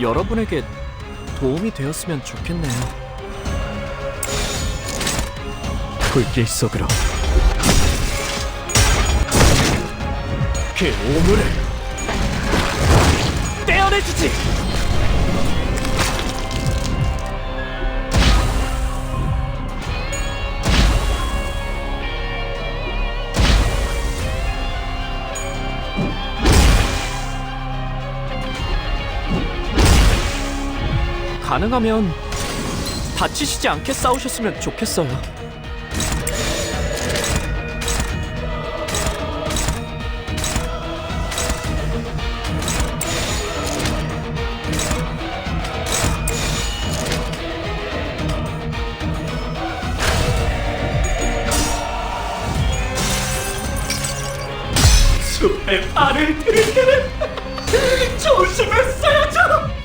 여러분에게 도움이 되었으면 좋겠네요. 불길 속으로 그 오물을 떼어내주지! 가능하면 다치시지 않게 싸우셨으면 좋겠어요. 숲의 발을 들일 때는 조심했어야죠!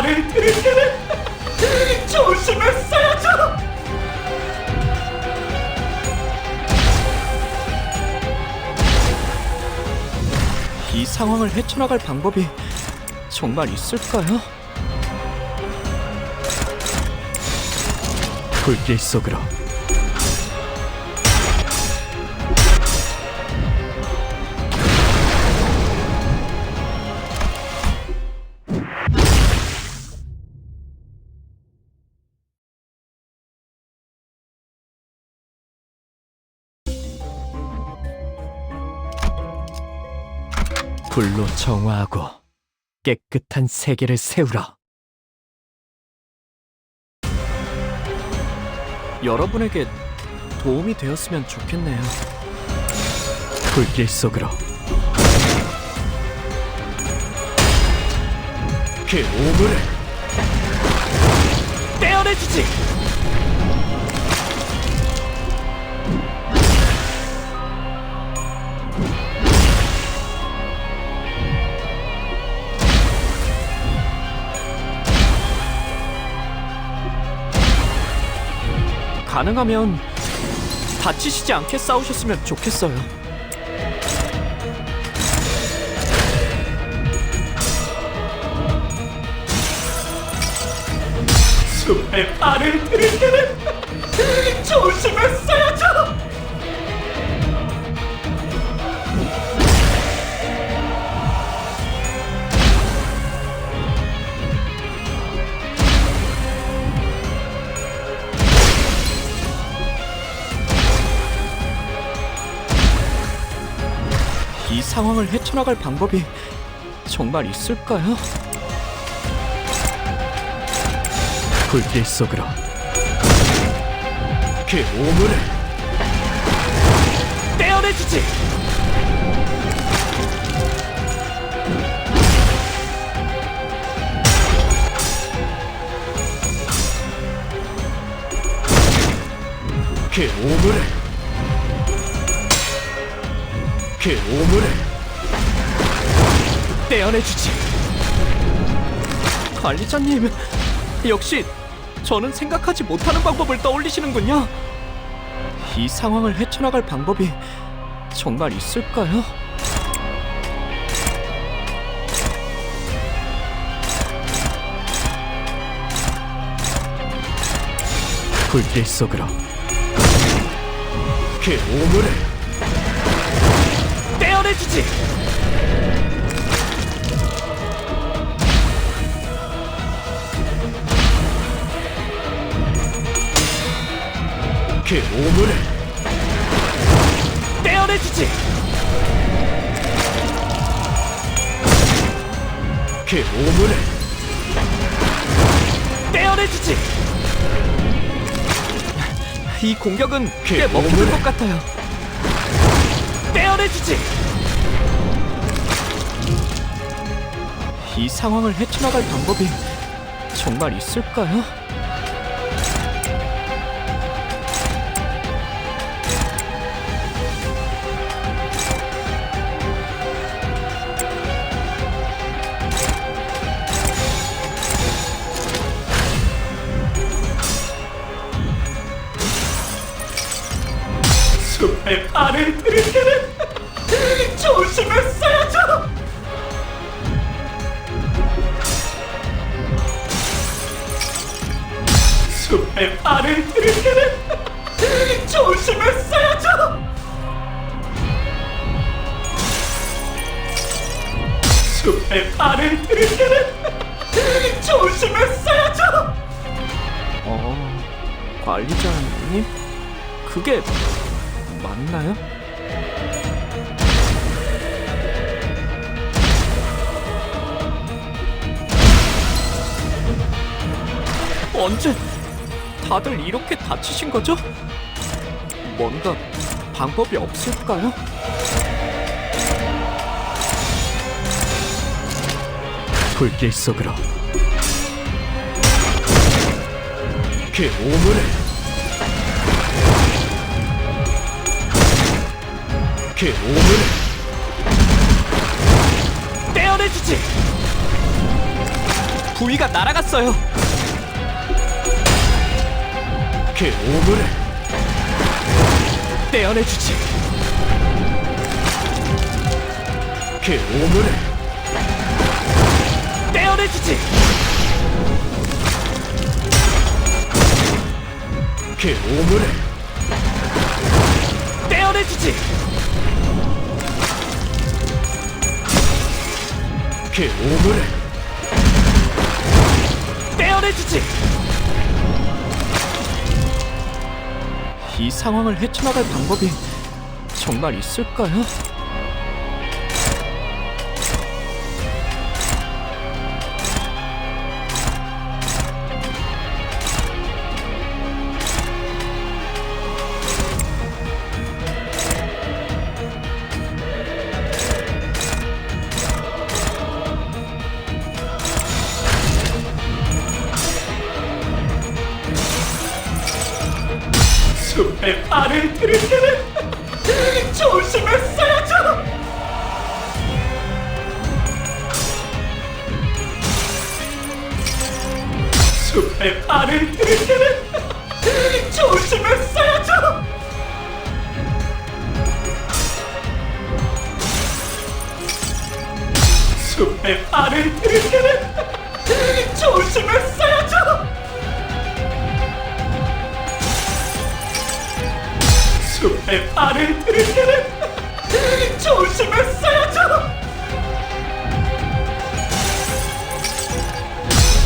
들일 때는 조심했어야죠! 이 상황을 헤쳐나갈 방법이 정말 있을까요? 불길 속으로 불로 정화하고 깨끗한 세계를 세우라. 여러분에게 도움이 되었으면 좋겠네요. 불길 속으로 그 오물을 떼어내주지! 가능하면 다치시지 않게 싸우셨으면 좋겠어요. 숲의 발을 들일 때는 조심했어야죠! 이 상황을 헤쳐나갈 방법이 정말 있을까요? 불길 속으로 그 오물을 떼어내주지! 그 오물을 그 오물을 떼어내주지. 관리자님, 역시 저는 생각하지 못하는 방법을 떠올리시는군요. 이 상황을 헤쳐나갈 방법이 정말 있을까요? 불길 속으로 그 오물을 떼어내주지! 그 오물을 떼어내주지! 그 오물을 떼어내주지! 이 공격은 꽤 먹힐 것 같아요. 떼어내주지! 이 상황을 헤쳐나갈 방법이 정말 있을까요? 숲의 발을 들으켜라! 발을 들을 때는 조심했어야죠. 어, 관리자님? 그게 맞나요? 언제 다들 이렇게 다치신 거죠? 뭔가 방법이 없을까요? 불길 속으로. 그 오물을. 그 오물을. 떼어내주지! 부위가 날아갔어요. 그 오물을. 떼어내주지. 그 오물을 떼어내주지. 그 오물을 떼어내주지. 그 오물을 떼어내주지. 이 상황을 헤쳐나갈 방법이 정말 있을까요? 발을 들을 때는 조심했어야죠. 숲의 발을 들을 때는 조심했어야죠. 숲의 발을 들을 때는 조심했어야죠. 숲의 발을 들을 때는 조심했어야죠.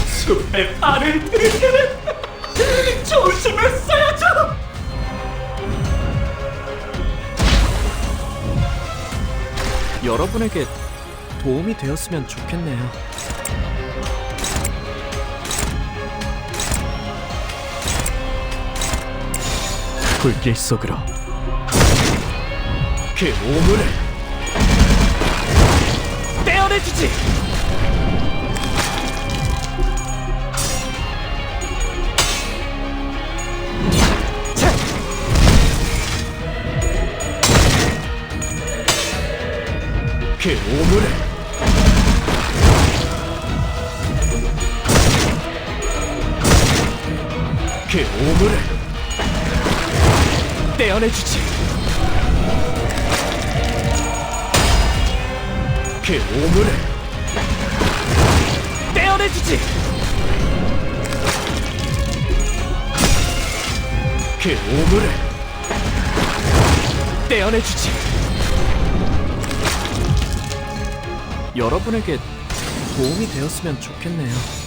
숲의 발을 들을 때는 조심했어야죠. 여러분에게 도움이 되었으면 좋겠네요. 불길 속으로 그 오물을 떼어내주지 차! 그 오물을 그 오물을 떼어내주지 그 오물을 떼어내주지. 그 오물을 떼어내주지. 여러분에게 도움이 되었으면 좋겠네요.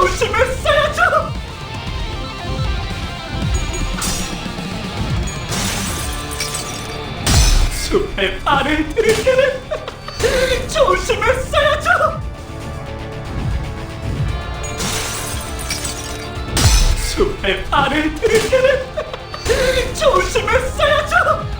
울지 메시지! 숲에 발을 들이게 조심했어야죠! 숲에 발을 들이게 조심했어야죠!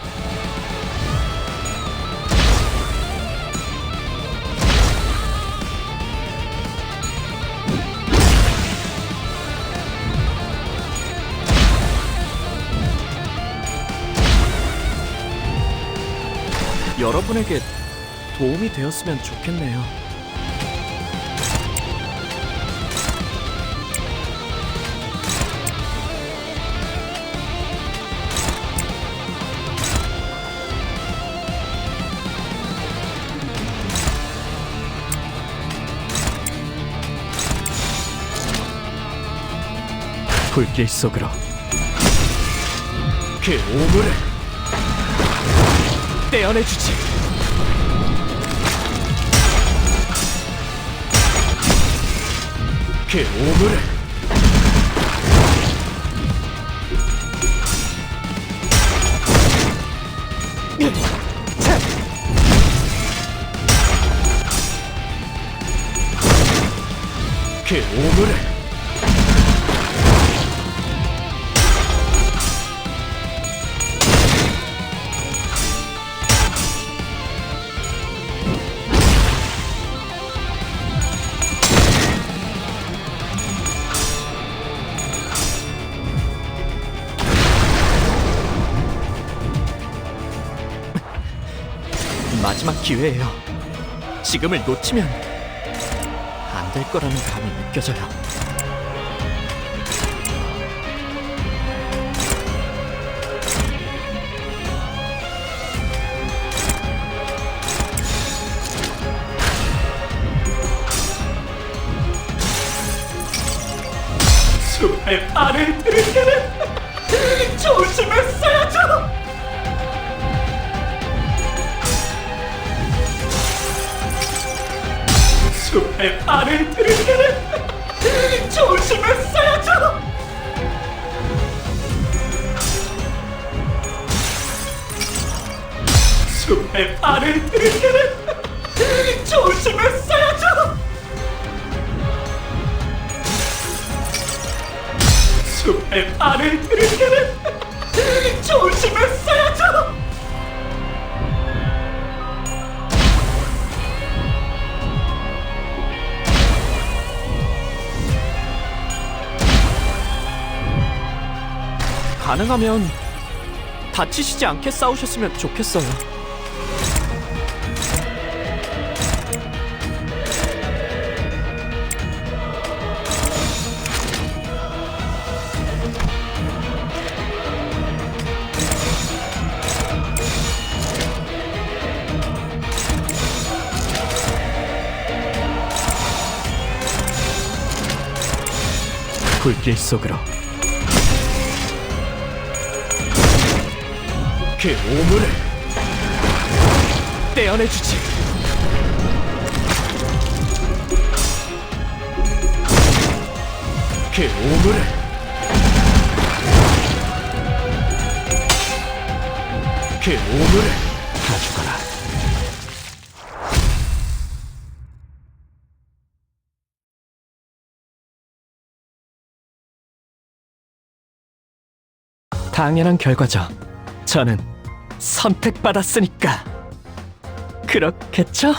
여러분에게 도움이 되었으면 좋겠네요. 불길 속으로 그 오물을 떼어내주지. 그 오물을 그 오물을 마지막 기회예요. 지금을 놓치면 안 될 거라는 감이 느껴져요. 숲의 발을 들을 때는 조심했어야죠. 숲의 발을 들을 때는 조심했어야죠. 숲의 발을 들을 때는 조심했어야죠. 숲의 발을 들을 때는 조심했어야죠. 가능하면 다치시지 않게 싸우셨으면 좋겠어요. 불길 속으로 그 오물을 떼어내주지. 그 오물을 그 오물을 가져가라. 당연한 결과죠. 저는 선택받았으니까. 그렇겠죠?